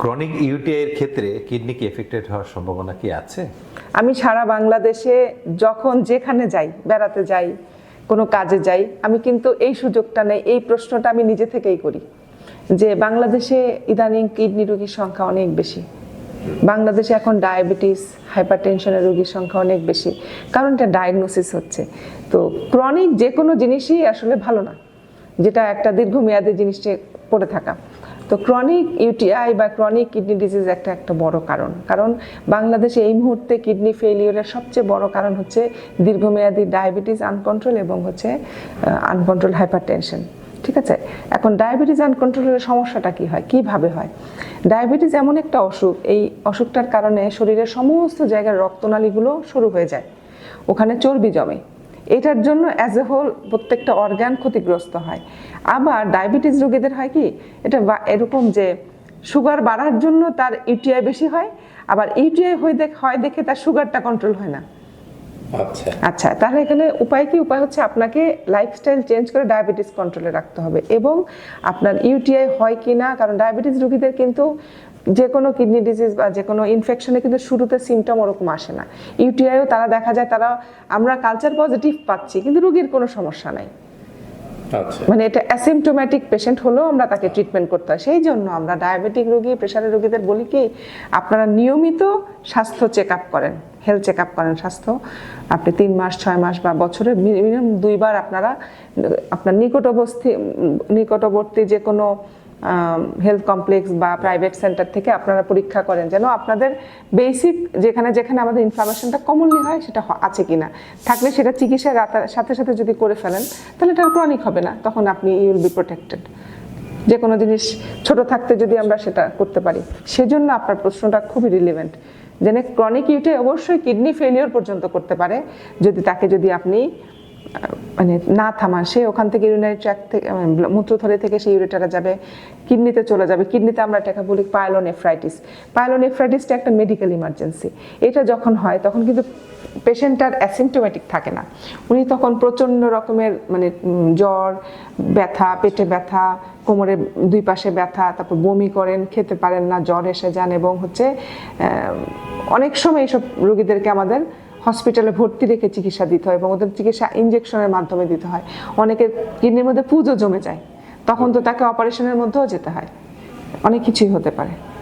Chronic UTI এর ক্ষেত্রে kidney কি এফেক্টেড হওয়ার সম্ভাবনা কি আছে? আমি সারা বাংলাদেশে যখন যেখানে যাই, বেড়াতে যাই, কোনো কাজে যাই, আমি কিন্তু এই সুযোগটা নেই, এই প্রশ্নটা আমি নিজে থেকেই করি যে বাংলাদেশে ইদানিং কিডনি রোগীর সংখ্যা অনেক বেশি। বাংলাদেশে এখন ডায়াবেটিস, হাইপারটেনশনের রোগীর সংখ্যা অনেক বেশি। কারণ এটা ডায়াগনোসিস হচ্ছে। তো ক্রনিক যে কোনো জিনিসই আসলে ভালো না, যেটা একটা দীর্ঘমেয়াদী জিনিসটা পড়ে থাকা। তো ক্রনিক ইউটিআই বা ক্রনিক কিডনি ডিজিজ একটা একটা বড় কারণ। কারণ বাংলাদেশে এই মুহূর্তে কিডনি ফেলিওরের সবচেয়ে বড় কারণ হচ্ছে দীর্ঘমেয়াদী ডায়াবেটিস আনকন্ট্রোল এবং হচ্ছে আনকন্ট্রোল হাইপারটেনশন ঠিক আছে? এখন ডায়াবেটিস আনকন্ট্রোলের সমস্যাটা কি হয়? কীভাবে হয়? ডায়াবেটিস এমন একটা অসুখ, এই অসুখটার কারণে শরীরের সমস্ত জায়গার রক্তনালীগুলো শুরু হয়ে যায়। ওখানে চর্বি জমে। এটার জন্য অ্যাজ এ হোল প্রত্যেকটা অর্গান ক্ষতিগ্রস্ত হয়। আবার ডায়াবেটিস রোগীদের হয় কি এটা এরকম যে সুগার বাড়ার জন্য তার ইউটিআই বেশি হয় আবার ইউটিআই হয়ে দেখ হয় দেখে তার সুগারটা কন্ট্রোল হয় না। আচ্ছা। আচ্ছা তাহলে এখানে উপায় কি? উপায় হচ্ছে আপনাকে লাইফস্টাইল চেঞ্জ করে ডায়াবেটিস কন্ট্রোলে রাখতে হবে এবং আপনার ইউটিআই হয় কি না কারণ ডায়াবেটিস রোগীদের কিন্তু যে কোনো কিডনি ডিজিজ বা যে কোনো ইনফেকশনে কিন্তু শুরুতে সিমটম ওরকম আসে না। ইউটিআইও তারা দেখা যায় তারা আমরা কালচার পজিটিভ পাচ্ছি কিন্তু রোগীর কোনো সমস্যা নাই। আচ্ছা। মানে এটা অ্যাসিমটোম্যাটিক পেশেন্ট হলেও আমরা তাকে ট্রিটমেন্ট করতে হয়। সেই জন্য আমরা ডায়াবেটিক রোগী প্রেশারের রোগীদের বলি কি আপনারা নিয়মিত স্বাস্থ্য চেক আপ করেন হেলথ চেক আপ করেন স্বাস্থ্য। আপনি তিন মাস ছয় মাস বা বছরে মিনিমাম দুইবার আপনারা আপনার নিকটবর্তী নিকটবর্তী যে কোনো হেলথ কমপ্লেক্স বা প্রাইভেট সেন্টার থেকে আপনারা পরীক্ষা করেন যেন আপনাদের বেসিক যেখানে যেখানে আমাদের ইনফ্লামেশনটা কমনলি হয় সেটা আছে কি না থাকলে সেটা চিকিৎসার সাথে সাথে যদি করে ফেলেন, তাহলে এটা ক্রনিক হবে না, তখন আপনি ইউল বি প্রোটেক্টেড যে কোনো জিনিস ছোট থাকতে যদি আমরা সেটা করতে পারি। সেজন্য আপনার প্রশ্নটা খুবই রিলেভেন্ট যেন ক্রনিক ইউটে অবশ্যই কিডনি ফেলিওর পর্যন্ত করতে পারে। যদি তাকে যদি আপনি মানে না থামান, সে ওখান থেকে ইউরিনারি ট্র্যাক থেকে মূত্রথলি থেকে সে ইউরেটারে যাবে, কিডনিতে চলে যাবে। কিডনিতে আমরা এটাকে বলি পাইলোনেফ্রাইটিস পাইলোনেফ্রাইটিসটা একটা মেডিকেল ইমার্জেন্সি এটা যখন হয়, তখন কিন্তু পেশেন্টটার অ্যাসিমটোমেটিক থাকে না। উনি তখন প্রচণ্ড রকমের মানে জ্বর, ব্যথা, পেটে ব্যথা, কোমরে দুই পাশে ব্যথা, তারপর বমি করেন, খেতে পারেন না, জ্বর এসে যান এবং হচ্ছে অনেক সময় এইসব রোগীদেরকে আমাদের হসপিটালে ভর্তি রেখে চিকিৎসা দিতে হয় এবং ওদের চিকিৎসা ইঞ্জেকশনের মাধ্যমে দিতে হয়। অনেকের কিডনির মধ্যে পুজো জমে যায়। তখন তো তাকে অপারেশনের মধ্যেও যেতে হয়। অনেক কিছুই হতে পারে।